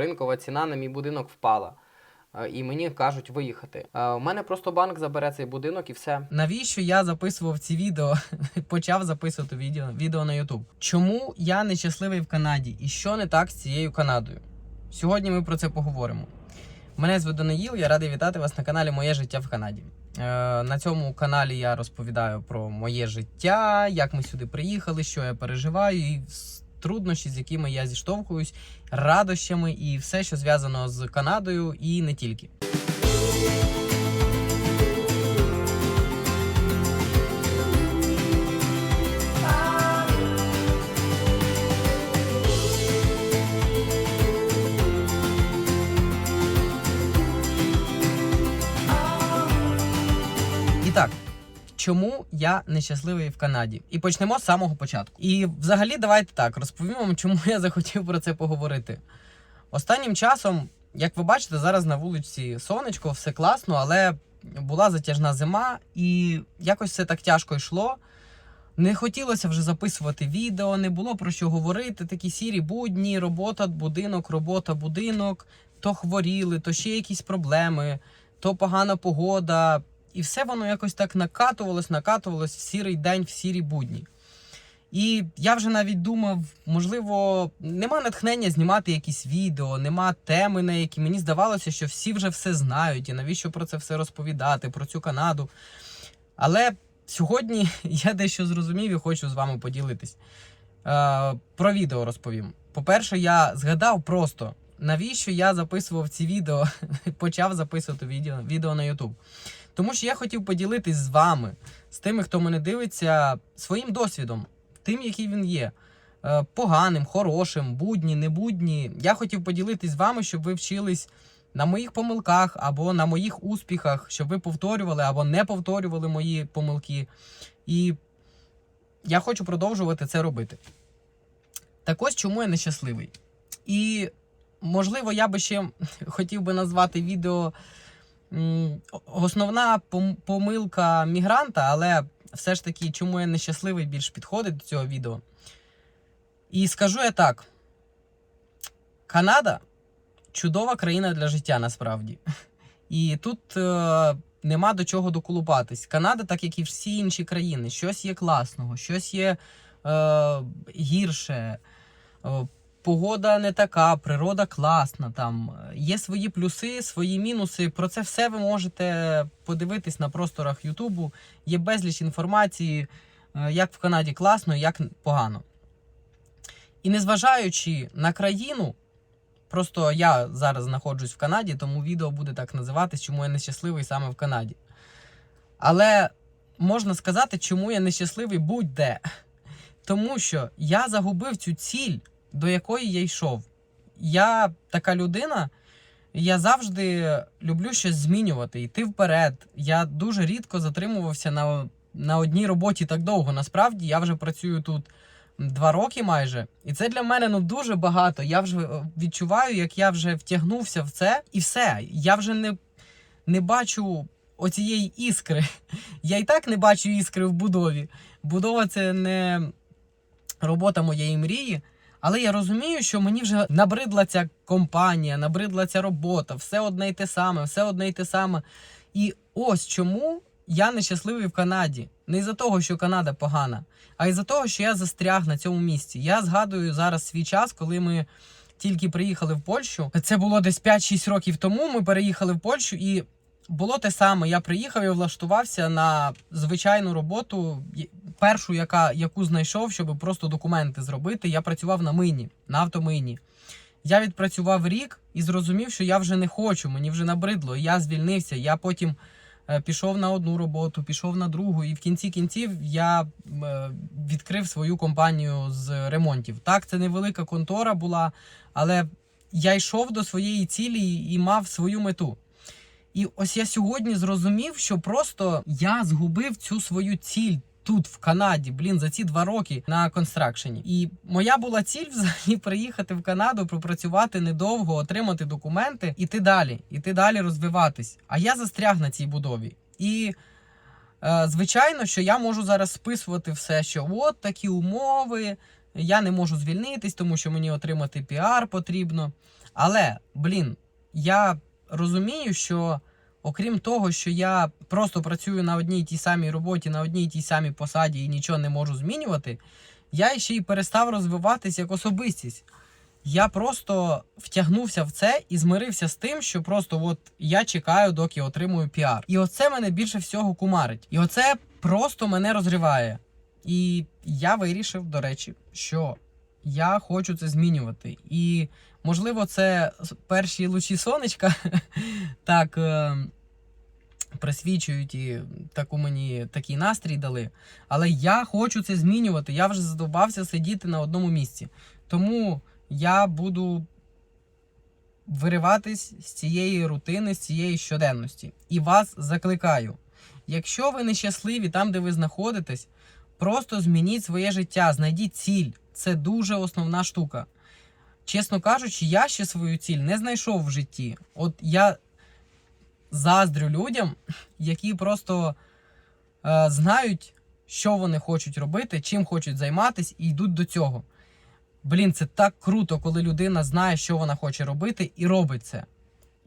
Ринкова ціна на мій будинок впала. Е, І мені кажуть виїхати. Е, У мене просто банк забере цей будинок і все. Навіщо я записував ці відео? Почав записувати відео, відео на YouTube. Чому я нещасливий в Канаді? І що не так з цією Канадою? Сьогодні ми про це поговоримо. Мене звуть Даниїл, я радий вітати вас на каналі Моє життя в Канаді. Е, на цьому каналі я розповідаю про моє життя, як ми сюди приїхали, що я переживаю, і труднощі, з якими я зіштовхуюсь, радощами і все, що зв'язано з Канадою, і не тільки. Чому я нещасливий в Канаді? І почнемо з самого початку. І взагалі, давайте так розповім вам, чому я захотів про це поговорити. Останнім часом, як ви бачите, зараз на вулиці сонечко, все класно, але була затяжна зима, і якось все так тяжко йшло. Не хотілося вже записувати відео, не було про що говорити. Такі сірі будні, робота, будинок, робота, будинок. То хворіли, то ще якісь проблеми, то погана погода. І все воно якось так накатувалось, накатувалось в сірий день, в сірі будні. І я вже навіть думав, можливо, нема натхнення знімати якісь відео, нема теми, на які мені здавалося, що всі вже все знають, і навіщо про це все розповідати, про цю Канаду. Але сьогодні я дещо зрозумів і хочу з вами поділитись. Е, про відео розповім. По-перше, я згадав просто, навіщо я записував ці відео, почав записувати відео, відео на YouTube. Тому що я хотів поділитись з вами, з тими, хто мене дивиться, своїм досвідом, тим, який він є. Е, Поганим, хорошим, будні, не будні. Я хотів поділитись з вами, щоб ви вчились на моїх помилках або на моїх успіхах, щоб ви повторювали або не повторювали мої помилки. І я хочу продовжувати це робити. Так ось чому я нещасливий. І, можливо, я би ще хотів би назвати відео основна помилка мігранта, але все ж таки, чому я нещасливий, більш підходить до цього відео. І скажу я так: Канада чудова країна для життя насправді. І тут е, нема до чого доколупатись. Канада, так як і всі інші країни, щось є класного, щось є е, гірше. Е, Погода не така, природа класна. Там є свої плюси, свої мінуси. Про це все ви можете подивитись на просторах Ютубу. Є безліч інформації, е, як в Канаді класно, як погано. І незважаючи на країну, просто я зараз знаходжусь в Канаді, тому відео буде так називатись, чому я нещасливий саме в Канаді. Але можна сказати, чому я нещасливий будь-де. Тому що я загубив цю ціль, до якої я йшов. Я така людина, я завжди люблю щось змінювати, йти вперед. Я дуже рідко затримувався на, на одній роботі так довго. Насправді я вже працюю тут два роки майже. І це для мене ну дуже багато. Я вже е, відчуваю, як я вже втягнувся в це, і все. Я вже не, не бачу оцієї іскри. Я і так не бачу іскри в будові. Будова це не робота моєї мрії. Але я розумію, що мені вже набридла ця компанія, набридла ця робота, все одне й те саме, все одне й те саме. І ось чому я нещасливий в Канаді. Не із-за того, що Канада погана, а із-за того, що я застряг на цьому місці. Я згадую зараз свій час, коли ми тільки приїхали в Польщу. Це було десь 5-6 років тому. Ми переїхали в Польщу і. Було те саме. Я приїхав і влаштувався на звичайну роботу, першу, яка, яку знайшов, щоб просто документи зробити. Я працював на мині, на автомині. Я відпрацював рік і зрозумів, що я вже не хочу, мені вже набридло. Я звільнився. Я потім е, пішов на одну роботу, пішов на другу, і в кінці кінців я е, відкрив свою компанію з ремонтів. Так, це невелика контора була, але я йшов до своєї цілі і мав свою мету. І ось я сьогодні зрозумів, що просто я згубив цю свою ціль тут, в Канаді, блін, за ці два роки на констракшені. І моя була ціль взагалі приїхати в Канаду, пропрацювати недовго, отримати документи, іти далі, іти далі розвиватись. А я застряг на цій будові. І е, звичайно, що я можу зараз списувати все, що от такі умови. Я не можу звільнитись, тому що мені отримати піар потрібно. Але, блін, я розумію, що окрім того, що я просто працюю на одній тій самій роботі, на одній тій самій посаді і нічого не можу змінювати, я ще й перестав розвиватись як особистість. Я просто втягнувся в це і змирився з тим, що просто от я чекаю, доки отримую піар. І оце мене більше всього кумарить. І оце просто мене розриває. І я вирішив, до речі, що я хочу це змінювати. І можливо, це перші лучі сонечка так е, присвічують і таку мені такий настрій дали. Але я хочу це змінювати. Я вже задовбався сидіти на одному місці. Тому я буду вириватись з цієї рутини, з цієї щоденності. І вас закликаю. Якщо ви нещасливі там, де ви знаходитесь, просто змініть своє життя, знайдіть ціль. Це дуже основна штука. Чесно кажучи, я ще свою ціль не знайшов в житті. От я заздрю людям, які просто е, знають, що вони хочуть робити, чим хочуть займатися, і йдуть до цього. Блін, це так круто, коли людина знає, що вона хоче робити, і робить це.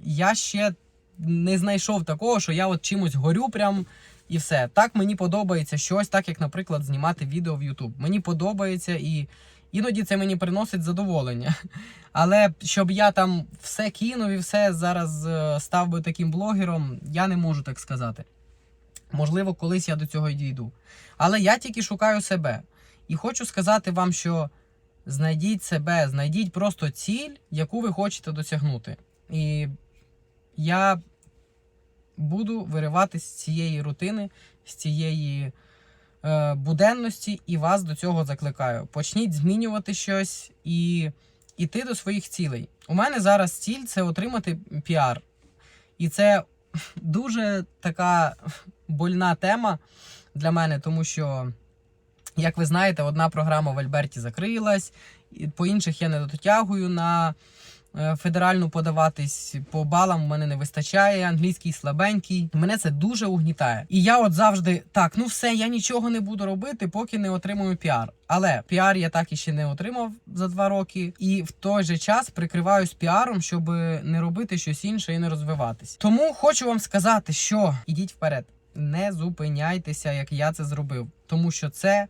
Я ще не знайшов такого, що я от чимось горю прям і все. Так мені подобається щось, так як, наприклад, знімати відео в YouTube. Мені подобається і іноді це мені приносить задоволення. Але щоб я там все кинув і все зараз е, став би таким блогером, я не можу так сказати. Можливо, колись я до цього й дійду. Але я тільки шукаю себе. І хочу сказати вам, що знайдіть себе, знайдіть просто ціль, яку ви хочете досягнути. І я буду вириватись з цієї рутини, з цієї буденності, і вас до цього закликаю. Почніть змінювати щось і іти до своїх цілей. У мене зараз ціль це отримати піар. І це дуже така больна тема для мене, тому що, як ви знаєте, одна програма в Альберті закрилась, по інших я не дотягую на е, федеральну подаватись. По балам в мене не вистачає, англійський слабенький. Мене це дуже угнітає. І я от завжди так, ну все, я нічого не буду робити, поки не отримую піар. Але піар я так і ще не отримав за два роки, і в той же час прикриваюсь піаром, щоб не робити щось інше і не розвиватись. Тому хочу вам сказати, що ідіть вперед, не зупиняйтеся, як я це зробив, тому що це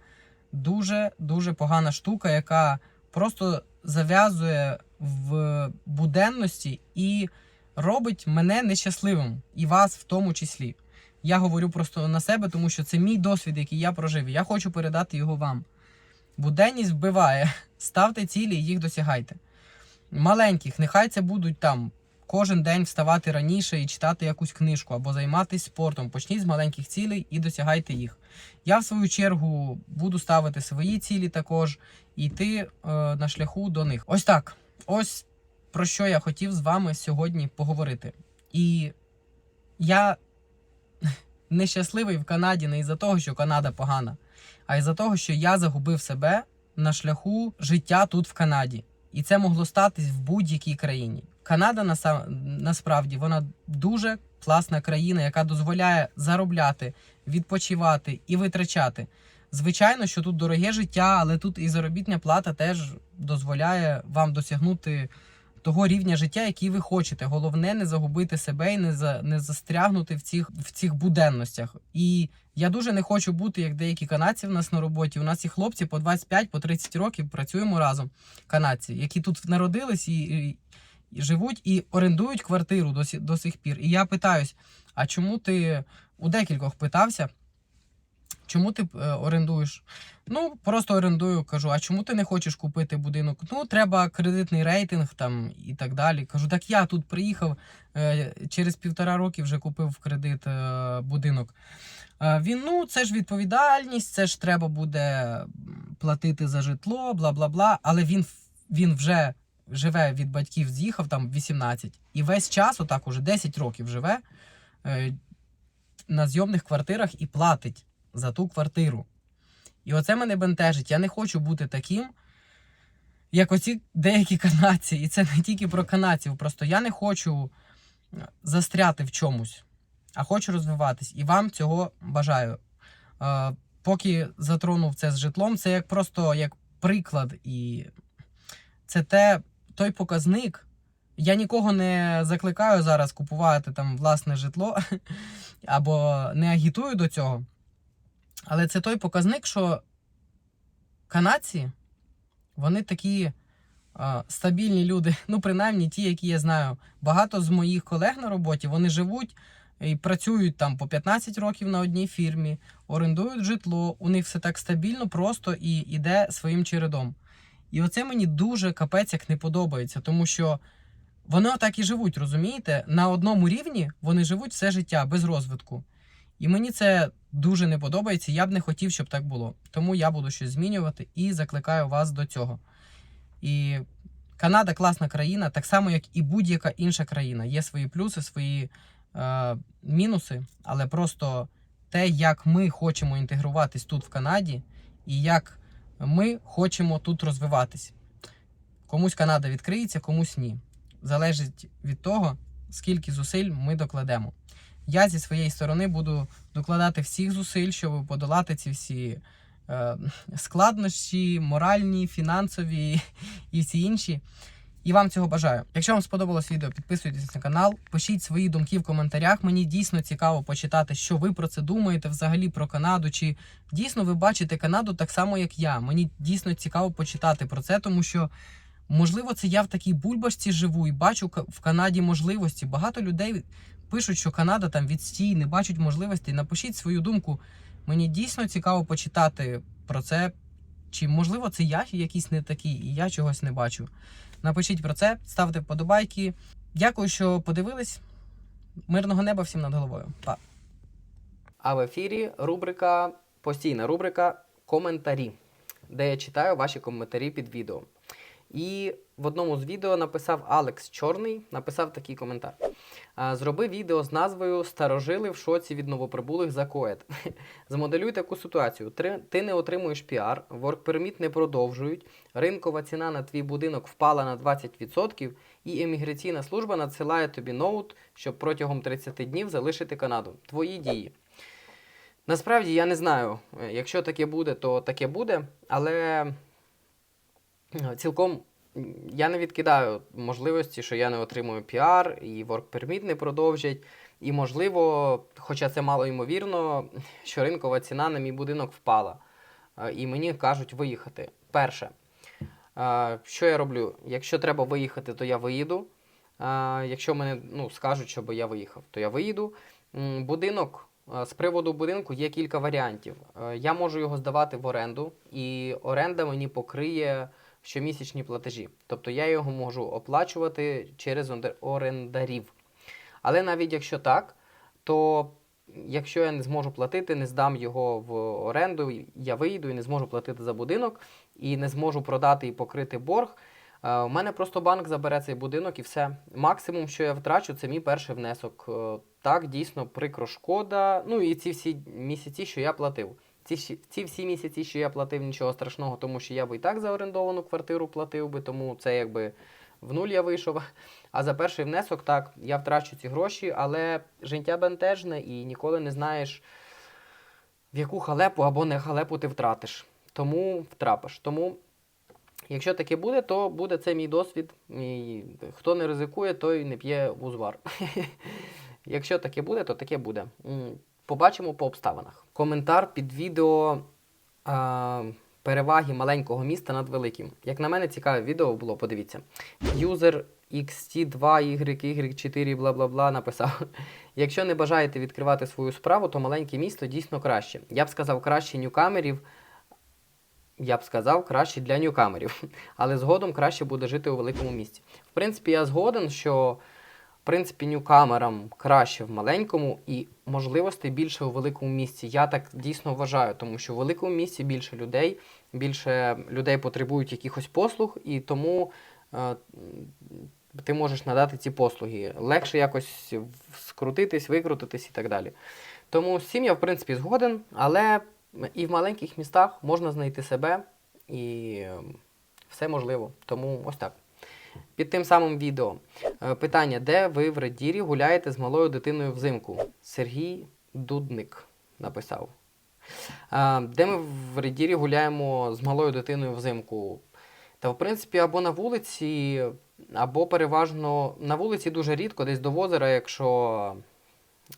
дуже дуже погана штука, яка просто зав'язує в буденності і робить мене нещасливим, і вас в тому числі. Я говорю просто на себе, тому що це мій досвід, який я прожив. Я хочу передати його вам. Буденність вбиває. Ставте цілі і їх досягайте. Маленьких, нехай це будуть там кожен день вставати раніше і читати якусь книжку або займатися спортом. Почніть з маленьких цілей і досягайте їх. Я, в свою чергу, буду ставити свої цілі також і йти е, на шляху до них. Ось так. Ось про що я хотів з вами сьогодні поговорити. І я нещасливий в Канаді не із-за того, що Канада погана, а із-за того, що я загубив себе на шляху життя тут в Канаді. І це могло статись в будь-якій країні. Канада наса- насправді вона дуже класна країна, яка дозволяє заробляти, відпочивати і витрачати. Звичайно, що тут дороге життя, але тут і заробітня плата теж дозволяє вам досягнути того рівня життя, який ви хочете. Головне не загубити себе і не за не застрягнути в цих в цих буденностях. І я дуже не хочу бути як деякі канадці в нас на роботі. У нас є хлопці по 25, по 30 років працюємо разом. Канадці, які тут народились і, і, і живуть і орендують квартиру до, до сих пір. І я питаюсь: а чому ти у декількох питався? Чому ти е, орендуєш? Ну, просто орендую, кажу, а чому ти не хочеш купити будинок? Ну, треба кредитний рейтинг там і так далі. Кажу, так я тут приїхав е, через півтора роки вже купив в кредит е, будинок. Він, ну, це ж відповідальність, це ж треба буде платити за житло, бла бла бла. Але він, він вже живе від батьків, з'їхав там 18. І весь час, отак уже 10 років живе на зйомних квартирах і платить за ту квартиру. І оце мене бентежить. Я не хочу бути таким, як оці деякі канадці. І це не тільки про канадців. Просто я не хочу е, застряти в чомусь, а хочу розвиватись. І вам цього бажаю. Е, поки затронув це з житлом, це як просто як приклад. І це те, той показник, Я нікого не закликаю зараз купувати там власне житло або не агітую до цього. Але це той показник, що канадці, вони такі а, стабільні люди. Ну, принаймні ті, які я знаю. Багато з моїх колег на роботі вони живуть і працюють там по 15 років на одній фірмі, орендують житло, у них все так стабільно, просто і йде своїм чередом. І оце мені дуже капець як не подобається, тому що вони отак і живуть, розумієте? На одному рівні вони живуть все життя без розвитку. І мені це дуже не подобається. Я б не хотів, щоб так було. Тому я буду щось змінювати і закликаю вас до цього. І Канада класна країна, так само, як і будь-яка інша країна. Є свої плюси, свої е, мінуси, але просто те, як ми хочемо інтегруватись тут в Канаді, і як ми хочемо тут розвиватись. Комусь Канада відкриється, комусь ні. Залежить від того, скільки зусиль ми докладемо. Я зі своєї сторони буду докладати всіх зусиль, щоб подолати ці всі е, складнощі, моральні, фінансові і всі інші. І вам цього бажаю. Якщо вам сподобалось відео, підписуйтесь на канал, пишіть свої думки в коментарях. Мені дійсно цікаво почитати, що ви про це думаєте взагалі про Канаду. Чи дійсно ви бачите Канаду так само, як я. Мені дійсно цікаво почитати про це, тому що. Можливо, це я в такій бульбашці живу і бачу в Канаді можливості. Багато людей пишуть, що Канада там відстій, не бачать можливостей. Напишіть свою думку. Мені дійсно цікаво почитати про це. Чи можливо це я якийсь не такий, і я чогось не бачу. Напишіть про це, ставте вподобайки. Дякую, що подивились. Мирного неба всім над головою. Па. А в ефірі рубрика, постійна рубрика коментарі, де я читаю ваші коментарі під відео. І в одному з відео написав Алекс Чорний, написав такий коментар. Зроби відео з назвою Старожили в шоці від новоприбулих за коет. Змоделюй таку ситуацію. Ти не отримуєш піар, воркперміт не продовжують, ринкова ціна на твій будинок впала на 20%, і еміграційна служба надсилає тобі ноут, щоб протягом 30 днів залишити Канаду. Твої дії. Насправді я не знаю, е, якщо таке буде, то таке буде, але е, цілком я не відкидаю можливості, що я не отримую піар і work permit не продовжать. І можливо, хоча це мало ймовірно, що ринкова ціна на мій будинок впала. Е, І мені кажуть виїхати. Перше, е, що я роблю? Якщо треба виїхати, то я виїду. Е, Якщо мене ну, скажуть, щоб я виїхав, то я виїду. Будинок. З приводу будинку є кілька варіантів. Я можу його здавати в оренду, і оренда мені покриє щомісячні платежі. Тобто я його можу оплачувати через орендарів. Але навіть якщо так, то якщо я не зможу платити, не здам його в оренду, я вийду і не зможу платити за будинок, і не зможу продати і покрити борг. е, У мене просто банк забере цей будинок і все. Максимум, що я втрачу, це мій перший внесок. Е, Так, дійсно, прикро шкода. Ну і ці всі місяці, що я платив. Ці, ці всі місяці, що я платив, нічого страшного, тому що я би і так за орендовану квартиру платив би, тому це якби в нуль я вийшов. А за перший внесок, так, я втрачу ці гроші, але життя бентежне і ніколи не знаєш, в яку халепу або не халепу ти втратиш. Тому втрапиш. Тому, якщо таке буде, то буде це мій досвід. І хто не ризикує, той не п'є узвар. Якщо таке буде, то таке буде. Побачимо по обставинах. Коментар під відео а, переваги маленького міста над великим. Як на мене, цікаве відео було, подивіться. Юзер XT2YY4 бла бла бла написав. Якщо не бажаєте відкривати свою справу, то маленьке місто дійсно краще. Я б сказав, краще ньюкамерів. Я б сказав, краще для ньюкамерів, але згодом краще буде жити у великому місті. В принципі, я згоден, що в принципі ньюкамерам краще в маленькому і можливостей більше у великому місті. Я так дійсно вважаю, тому що в великому місті більше людей, більше людей потребують якихось послуг, і тому е, ти можеш надати ці послуги. Легше якось скрутитись, викрутитись і так далі. Тому з цим я, в принципі, згоден, але і в маленьких містах можна знайти себе, і е, все можливо. Тому ось так. Під тим самим відео. Е, Питання: де ви в Редірі гуляєте з малою дитиною взимку? Сергій Дудник написав. Е, Де ми в Редірі гуляємо з малою дитиною взимку? Та, в принципі, або на вулиці, або переважно на вулиці дуже рідко, десь до озера, якщо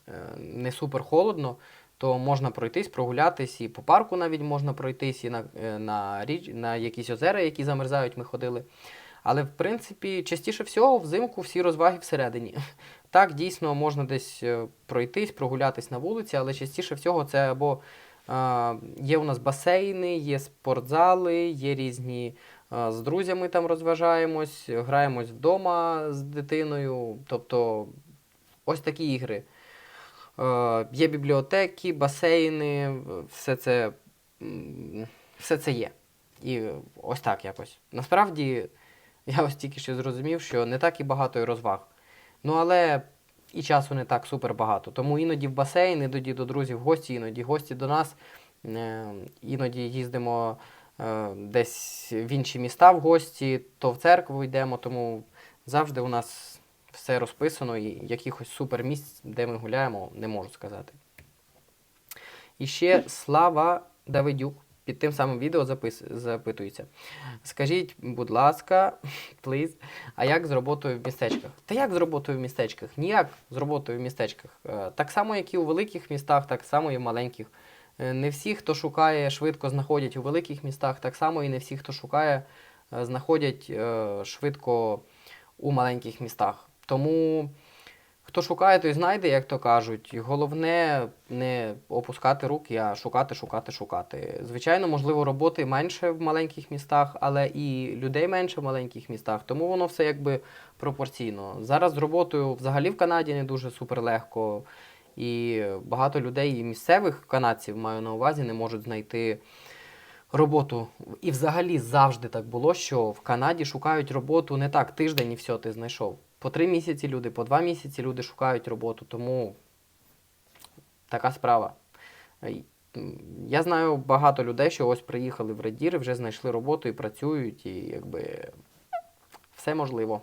е, не супер холодно, то можна пройтись, прогулятись, і по парку навіть можна пройтись, і на, на, річ, на якісь озера, які замерзають, ми ходили. Але в принципі, частіше всього взимку всі розваги всередині. Так, дійсно, можна десь е, пройтись, прогулятись на вулиці, але частіше всього це або е, є у нас басейни, є спортзали, є різні е, з друзями там розважаємось, граємось вдома з дитиною. Тобто ось такі ігри. Е, є бібліотеки, басейни, все це, все це є. І ось так якось. Насправді, я ось тільки що зрозумів, що не так і багато і розваг. Ну, але і часу не так супер багато. Тому іноді в басейн, іноді до друзів в гості, іноді гості до нас. Е, Іноді їздимо е, десь в інші міста в гості, то в церкву йдемо, тому завжди у нас все розписано і якихось супер місць, де ми гуляємо, не можу сказати. І ще Слава Давидюк під тим самим відео запис... запитується. Скажіть, будь ласка, please, а як з роботою в містечках? Та як з роботою в містечках? Ніяк з роботою в містечках. Е, Так само, як і у великих містах, так само і в маленьких. Е, Не всі, хто шукає, швидко знаходять у великих містах, так само і не всі, хто шукає, е, знаходять швидко у маленьких містах. Тому хто шукає, той знайде, як то кажуть. Головне не опускати руки, а шукати, шукати, шукати. Звичайно, можливо, роботи менше в маленьких містах, але і людей менше в маленьких містах, тому воно все якби пропорційно. Зараз з роботою взагалі в Канаді не дуже супер легко. І багато людей, і місцевих канадців, маю на увазі, не можуть знайти роботу. І взагалі завжди так було, що в Канаді шукають роботу не так тиждень і все, ти знайшов. По три місяці люди, по два місяці люди шукають роботу, тому така справа. Я знаю багато людей, що ось приїхали в Редіри, вже знайшли роботу і працюють, і якби все можливо.